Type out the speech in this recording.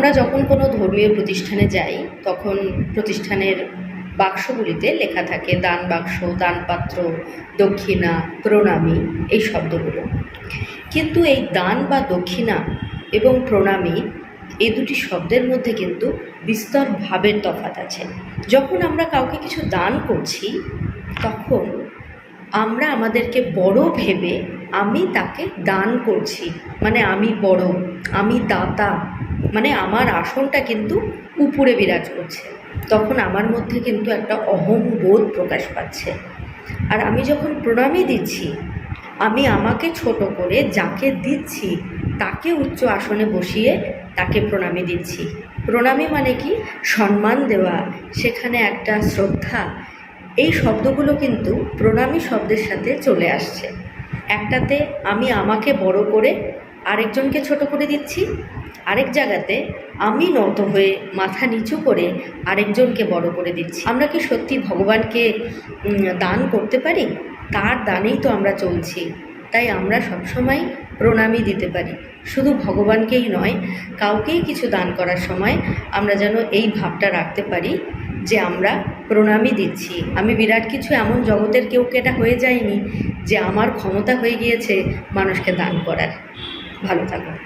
আমরা যখন কোনো ধর্মীয় প্রতিষ্ঠানে যাই, তখন প্রতিষ্ঠানের বাক্সগুলিতে লেখা থাকে দান বাক্স দানপাত্র দক্ষিণা, প্রণামী এই শব্দগুলো। কিন্তু এই দান বা দক্ষিণা এবং প্রণামী এই দুটি শব্দের মধ্যে কিন্তু বিস্তর ভাবের তফাৎ আছে। যখন আমরা কাউকে কিছু দান করছি, তখন আমরা আমাদেরকে বড় ভেবে আমি তাকে দান করছি। মানে আমি বড়, আমি দাতা। মানে আমার আসনটা কিন্তু উপরে বিরাজ করছে। তখন আমার মধ্যে কিন্তু একটা অহং বোধ প্রকাশ পাচ্ছে। আর আমি যখন প্রণামী দিচ্ছি, আমি আমাকে ছোট করে যাকে দিচ্ছি, তাকে উচ্চ আসনে বসিয়ে তাকে প্রণামী দিচ্ছি। প্রণামী মানে কি? সম্মান দেওয়া, সেখানে একটা শ্রদ্ধা এই শব্দগুলো কিন্তু প্রণামী শব্দের সাথে চলে আসছে। একটাতে আমি আমাকে বড় করে, আরেকজনকে ছোট করে দিচ্ছি। আরেক জায়গাতে আমি নত হয়ে মাথা নিচু করে আরেকজনকে বড় করে দিচ্ছি। আমরা কি সত্যি ভগবানকে দান করতে পারি? তার দানেই তো আমরা চলছি। তাই আমরা সবসময় প্রণামই দিতে পারি। শুধু ভগবানকেই নয়, কাউকেই কিছু দান করার সময় আমরা যেন এই ভাবটা রাখতে পারি যে আমরা প্রণামী দিচ্ছি। আমি বিরাট কিছু এমন জগতের কেউ কেটা হয়ে যায়নি যে আমার ক্ষমতা হয়ে গিয়েছে মানুষকে দান করার। ভালো থাকুন